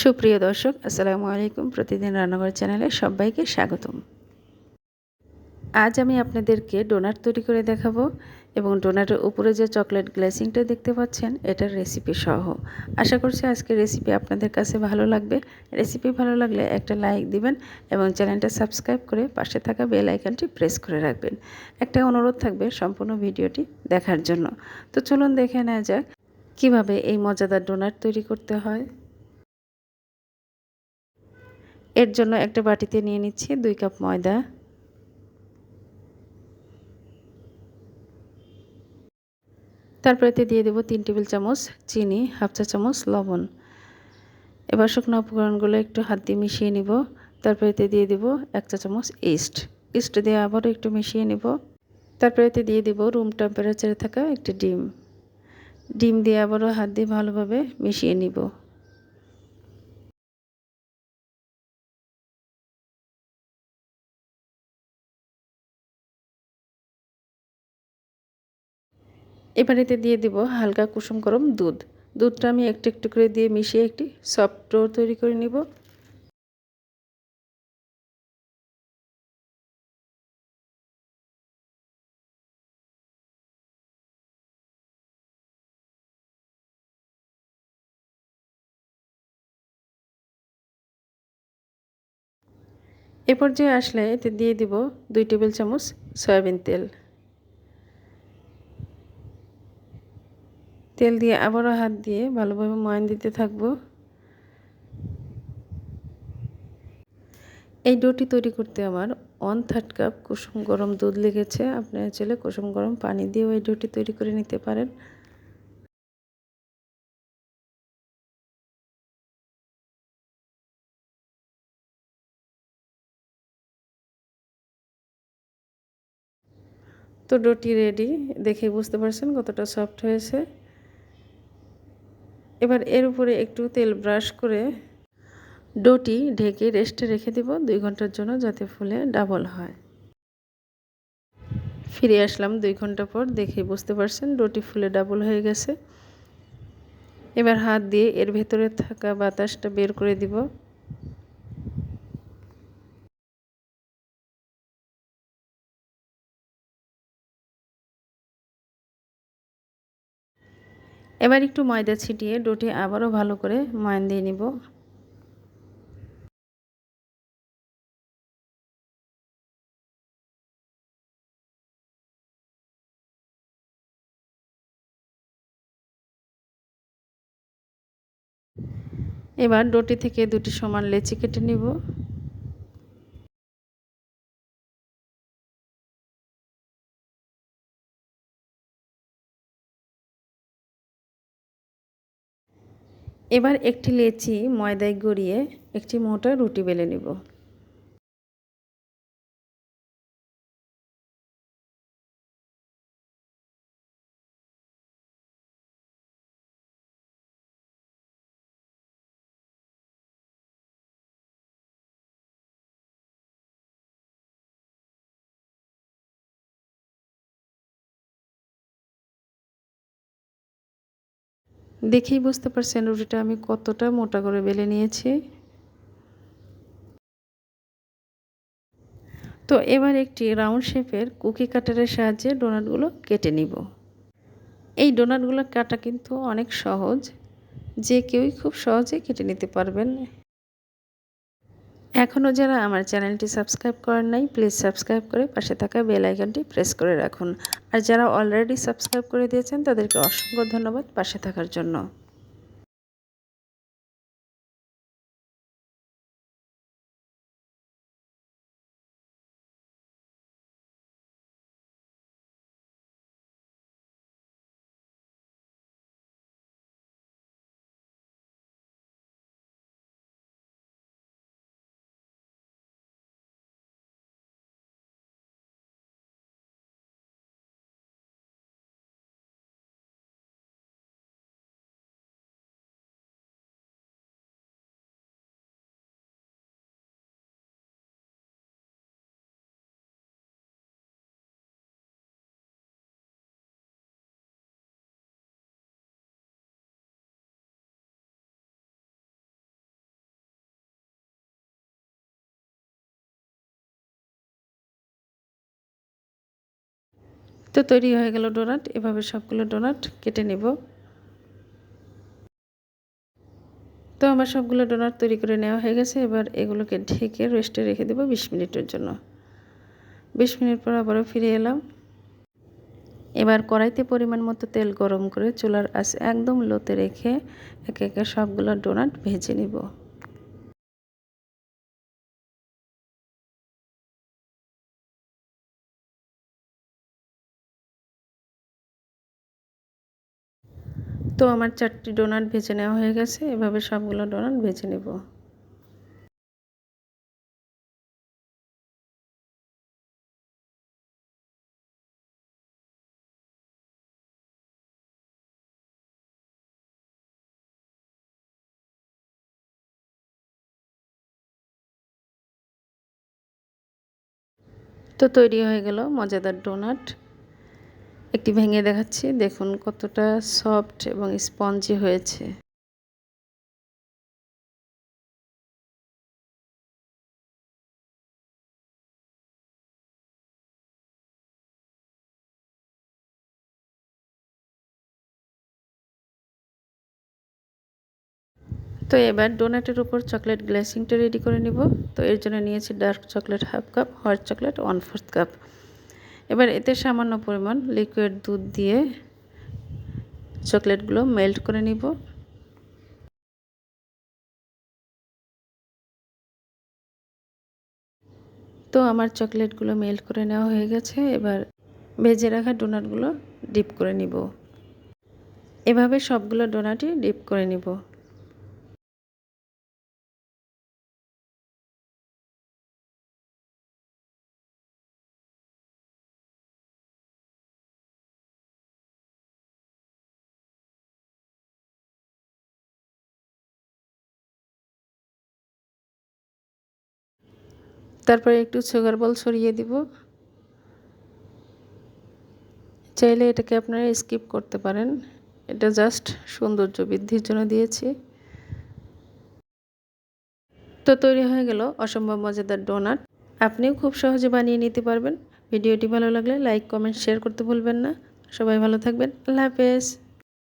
সুপ্রিয় দর্শক, আসসালামু আলাইকুম প্রতিদিন রান্নাঘর চ্যানেলে সবাইকে স্বাগতম। আজ আমি আপনাদেরকে ডোনাট তৈরি করে দেখাবো এবং ডোনাটের উপরে যে চকলেট গ্লেসিংটা দেখতে পাচ্ছেন, এটার রেসিপি সহ। আশা করছি আজকের রেসিপি আপনাদের কাছে ভালো লাগবে। রেসিপি ভালো লাগলে একটা লাইক দিবেন এবং চ্যানেলটা সাবস্ক্রাইব করে পাশে থাকা বেল আইকনটি প্রেস করে রাখবেন। একটা অনুরোধ থাকবে সম্পূর্ণ ভিডিওটি দেখার জন্য। তো চলুন দেখে নেওয়া যাক কীভাবে এই মজাদার ডোনাট তৈরি করতে হয়। এর জন্য একটা বাটিতে নিয়ে নিচ্ছি দুই কাপ ময়দা। তারপর এতে দিয়ে দেবো তিন টেবিল চামচ চিনি, হাফ চা চামচ লবণ। এবার শুকনো উপকরণগুলো একটু হাত দিয়ে মিশিয়ে নিব। তারপর এতে দিয়ে দেবো এক চা চামচ ইস্ট। ইস্ট দিয়ে আবারও একটু মিশিয়ে নিব। তারপর এতে দিয়ে দেবো রুম টেম্পারেচারে থাকা একটি ডিম। ডিম দিয়ে আবারও হাত দিয়ে ভালোভাবে মিশিয়ে নিব। এবার এতে দিয়ে দিব হালকা কুসুম গরম দুধ। দুধটা আমি একটু একটু করে দিয়ে মিশিয়ে একটি সফট তৈরি করে নিব। এ পর্যায়ে আসলে এতে দিয়ে দিব দুই টেবিল চামচ সয়াবিন তেল। তেল দিয়ে আবারও হাত দিয়ে ভালোভাবে ময়ান দিতে থাকব। এই ডোটি তৈরি করতে আমার ওয়ান থার্ড কাপ কুসুম গরম দুধ লেগেছে। আপনারা চলে কুসুম গরম পানি দিয়েও এই ডোটি তৈরি করে নিতে পারেন। তো ডোটি রেডি, দেখে বুঝতে পারছেন কতটা সফট হয়েছে। এবার এর উপরে একটু তেল ব্রাশ করে ডোটি ঢেকে রেস্টে রেখে দেব দুই ঘণ্টার জন্য যাতে ফুলে ডাবল হয়। ফিরে আসলাম দুই ঘণ্টা পর, দেখে বুঝতে পারছেন ডোটি ফুলে ডাবল হয়ে গেছে। এবার হাত দিয়ে এর ভেতরে থাকা বাতাসটা বের করে দিব। এবার একটু ময়দা ছিটিয়ে ডোটি আবারও ভালো করে ময়ান দিয়ে নিব। এবার ডোটি থেকে দুটি সমান লেচি কেটে নিব। এবার একটি লেচি ময়দায় গড়িয়ে একটি মোটা রুটি বেলে নিব। দেখেই বুঝতে পারছেন রুটিটা আমি কতটা মোটা করে বেলে নিয়েছি। তো এবার একটি রাউন্ড শেপের কুকি কাটারের সাহায্যে ডোনাটগুলো কেটে নিব। এই ডোনাটগুলো কাটা কিন্তু অনেক সহজ, যে কেউই খুব সহজে কেটে নিতে পারবেন। এখনও যারা আমার চ্যানেলটি সাবস্ক্রাইব করেন নাই, প্লিজ সাবস্ক্রাইব করে পাশে থাকা বেল আইকনটি প্রেস করে রাখুন। আর যারা অলরেডি সাবস্ক্রাইব করে দিয়েছেন, তাদেরকে অসংখ্য ধন্যবাদ পাশে থাকার জন্য। তো তৈরি হয়ে গেল ডোনাট। এভাবে সবগুলো ডোনাট কেটে নেব। তো আমার সবগুলো ডোনাট তৈরি করে নেওয়া হয়ে গেছে। এবার এগুলোকে ঢেকে রেস্টে রেখে দেবো বিশ মিনিটের জন্য। বিশ মিনিট পর আবারও ফিরে এলাম। এবার কড়াইতে পরিমাণ মতো তেল গরম করে চুলার আঁচ একদম লোতে রেখে একে একে সবগুলো ডোনাট ভেজে নিব। তো আমার চারটি ডোনাট ভেজে নেওয়া হয়ে গেছে, এভাবে সবগুলো ডোনাট ভেজে নেব। তো তৈরি হয়ে গেল মজাদার ডোনাট একটি ভেঙে দেখাচ্ছি। দেখুন কতটা সফট এবং স্পঞ্জি হয়েছে। তো এবার ডোনাটের উপর চকলেট গ্লেসিংটা রেডি করে নিব। তো এর জন্য নিয়েছি dark chocolate half cup white chocolate one fourth cup. এবার এতে সামান্য পরিমাণ লিকুইড দুধ দিয়ে চকলেটগুলো মেল্ট করে নিব। তো আমার চকলেটগুলো মেল্ট করে নেওয়া হয়ে গেছে। এবার ভেজে রাখা ডোনাটগুলো ডিপ করে নিব। এভাবে সবগুলো ডোনাটই ডিপ করে নিব। তারপরে একটু সুগার বল ছড়িয়ে দিব। চাইলে এটাকে আপনারা স্কিপ করতে পারেন। এটা জাস্ট সৌন্দর্য বৃদ্ধির জন্য দিয়েছি। তো তৈরি হয়ে গেল অসম্ভব মজাদার ডোনাট আপনিও খুব সহজে বানিয়ে নিতে পারবেন। ভিডিওটি ভালো লাগলে লাইক কমেন্ট শেয়ার করতে ভুলবেন না। সবাই ভালো থাকবেন। আল্লাহ হাফেজ।